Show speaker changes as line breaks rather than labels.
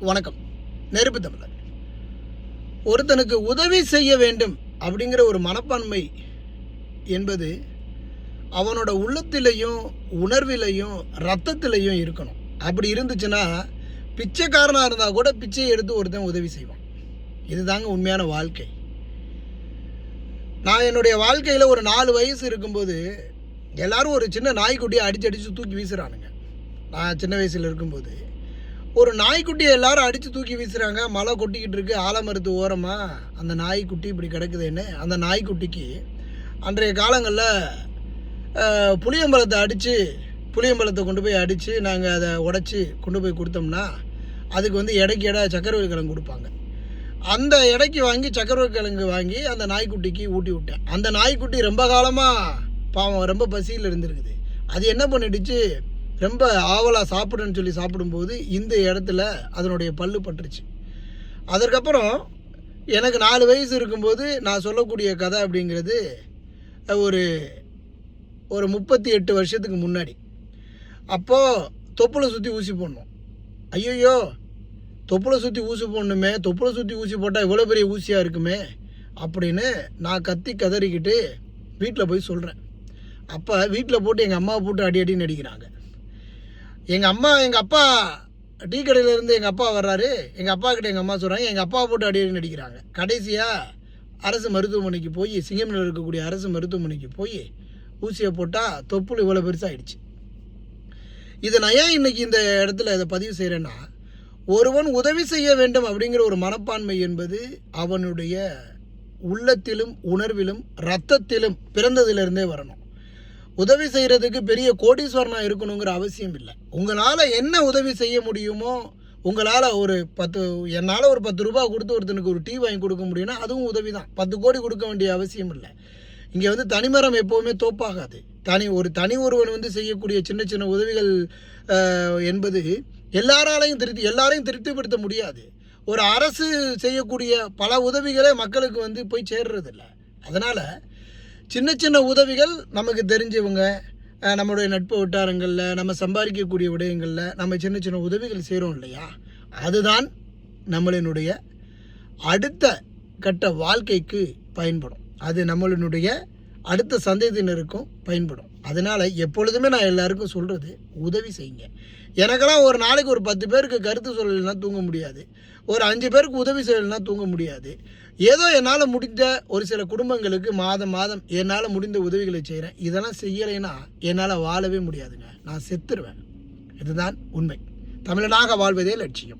வணக்கம். நெருப்பு தமிழர். ஒருத்தனுக்கு உதவி செய்ய வேண்டும் அப்படிங்கிற ஒரு மனப்பான்மை என்பது அவனோட உள்ளத்திலையும் உணர்விலையும் ரத்தத்திலையும் இருக்கணும். அப்படி இருந்துச்சுன்னா பிச்சைக்காரனாக இருந்தால் கூட பிச்சையை எடுத்து ஒருத்தன் உதவி செய்வான். இதுதாங்க உண்மையான வாழ்க்கை. நான் என்னுடைய வாழ்க்கையில் ஒரு நாலு வயசு இருக்கும்போது எல்லாரும் ஒரு சின்ன நாய்க்குட்டியை அடிச்சு அடித்து தூக்கி வீசுகிறானுங்க நான் சின்ன வயசில் இருக்கும்போது ஒரு நாய்க்குட்டியை எல்லாரும் அடித்து தூக்கி வீசுகிறாங்க மழை கொட்டிக்கிட்டு இருக்கு. ஆலமரத்து ஓரமாக அந்த நாய்க்குட்டி இப்படி கிடக்குதுன்னு. அந்த நாய்க்குட்டிக்கு அன்றைய காலங்களில் புளியம்பழத்தை அடித்து புளியம்பழத்தை கொண்டு போய் அடித்து நாங்கள் அதை உடச்சி கொண்டு போய் கொடுத்தோம்னா அதுக்கு வந்து இடைக்கு எடை சக்கரவள்ளி கிழங்கு கொடுப்பாங்க. அந்த இடைக்கு வாங்கி சக்கரவள்ளி கிழங்கு வாங்கி அந்த நாய்க்குட்டிக்கு ஊட்டி விட்டேன். அந்த நாய்க்குட்டி ரொம்ப காலமாக பாவம் ரொம்ப பசியில் இருந்திருக்குது. அது என்ன பண்ணிடுச்சு? ரொம்ப ஆவலாக சாப்பிடுன்னு சொல்லி சாப்பிடும்போது இந்த இடத்துல அதனுடைய பல்லு பட்டுருச்சு. அதற்கப்புறம் எனக்கு நாலு வயசு இருக்கும்போது நான் சொல்லக்கூடிய கதை அப்படிங்கிறது ஒரு ஒரு முப்பத்தி எட்டு வருஷத்துக்கு முன்னாடி. அப்போது தொப்புளை சுற்றி ஊசி போடணும். ஐயோ தொப்புளை சுற்றி ஊசி போடணுமே தொப்புளை சுற்றி ஊசி போட்டால் இவ்வளோ பெரிய ஊசியாக இருக்குமே அப்படின்னு நான் கத்தி கதறிக்கிட்டு வீட்டில் போய் சொல்கிறேன் அப்போ வீட்டில் போட்டு எங்கள் அம்மாவை போட்டு அடி அடின்னு அடிக்கிறாங்க எங்கள் அம்மா எங்கள் அப்பா டீ கடையிலேருந்து எங்கள் அப்பா வர்றாரு. எங்கள் அப்பா கிட்ட எங்கள் அம்மா சொல்கிறாங்க எங்கள் அப்பாவை போட்டு அடி அடின்னு கடைசியாக அரசு மருத்துவமனைக்கு போய் சிங்கமில் இருக்கக்கூடிய அரசு மருத்துவமனைக்கு போய் ஊசியை போட்டால் தொப்புள் இவ்வளோ பெருசாகிடுச்சு இதை நான் ஏன் இன்னைக்கு இந்த இடத்துல இதை பதிவு செய்கிறேன்னா ஒருவன் உதவி செய்ய வேண்டும் அப்படிங்கிற ஒரு மனப்பான்மை என்பது அவனுடைய உள்ளத்திலும் உணர்விலும் ரத்தத்திலும் பிறந்ததிலிருந்தே வரணும். உதவி செய்கிறதுக்கு பெரிய கோடீஸ்வரனாக இருக்கணுங்கிற அவசியம் இல்லை. உங்களால் என்ன உதவி செய்ய முடியுமோ உங்களால் ஒரு பத்து என்னால் ஒரு பத்து ரூபா கொடுத்து ஒருத்தனுக்கு ஒரு டீ வாங்கி கொடுக்க முடியும்னா அதுவும் உதவி தான் பத்து கோடி கொடுக்க வேண்டிய அவசியம் இல்லை. இங்கே வந்து தனிமரம் எப்போவுமே தோப்பாகாது. தனி ஒரு தனி ஒருவன் வந்து செய்யக்கூடிய சின்ன சின்ன உதவிகள் என்பது எல்லாராலையும் திருப்தி எல்லாரையும் திருப்திப்படுத்த முடியாது. ஒரு அரசு செய்யக்கூடிய பல உதவிகளே மக்களுக்கு வந்து போய் சேர்றதில்ல. அதனால் சின்ன சின்ன உதவிகள் நமக்கு தெரிஞ்சவங்க நம்மளுடைய நட்பு வட்டாரங்களில் நம்ம சம்பாதிக்கக்கூடிய விடயங்களில் நம்ம சின்ன சின்ன உதவிகள் செய்கிறோம் இல்லையா? அதுதான் நம்மளினுடைய அடுத்த கட்ட வாழ்க்கைக்கு பயன்படும். அது நம்மளினுடைய அடுத்த சந்ததியினருக்கும் பயன்படும். அதனால் எப்பொழுதுமே நான் எல்லாருக்கும் சொல்கிறது உதவி செய்யுங்க. எனக்கெல்லாம் ஒரு நாளைக்கு ஒரு பத்து பேருக்கு கருத்து சொல்லலைன்னா தூங்க முடியாது. ஒரு அஞ்சு பேருக்கு உதவி செய்யலைன்னா தூங்க முடியாது. ஏதோ என்னால் முடிந்த ஒரு சில குடும்பங்களுக்கு மாதம் மாதம் என்னால் முடிந்த உதவிகளை செய்கிறேன் இதெல்லாம் செய்யலைன்னா என்னால் வாழவே முடியாதுங்க. நான் செத்துருவேன். இதுதான் உண்மை. தமிழனாக வாழ்வதே லட்சியம்.